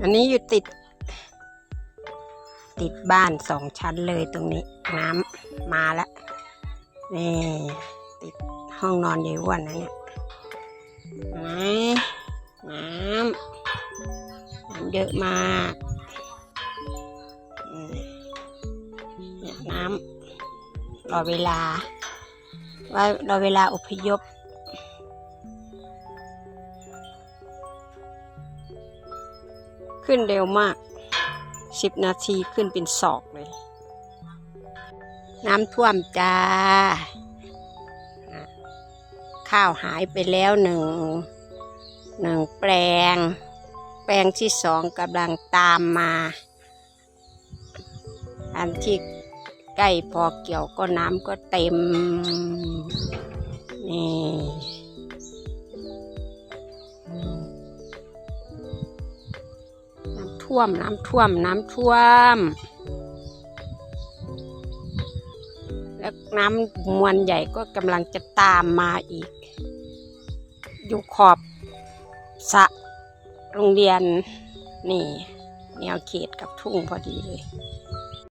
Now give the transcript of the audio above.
อันนี้อยู่ติด ติดบ้านสองชั้นเลยตรงนี้ น้ำมาแล้วนี่ติดห้องนอนยายอ้วนนะเนี่ยนะน้ำน้ำเยอะมากน้ำรอเวลาว่ารอเวลาอพยพ ขึ้นเร็วมากสิบนาทีขึ้นเป็นศอกเลย น้ำท่วมจ้า ข้าวหายไปแล้วหนึ่งหนึ่งแปลง แปลงที่สองกำลังตามมา อันที่ใกล้พอเกี่ยวก็น้ำก็เต็ม นี่ ท่วม น้ำท่วม น้ำท่วม แล้วน้ำมวลใหญ่ก็กำลังจะตามมาอีก อยู่ขอบสะโรงเรียนนี่ แนวเขตกับทุ่งพอดีเลย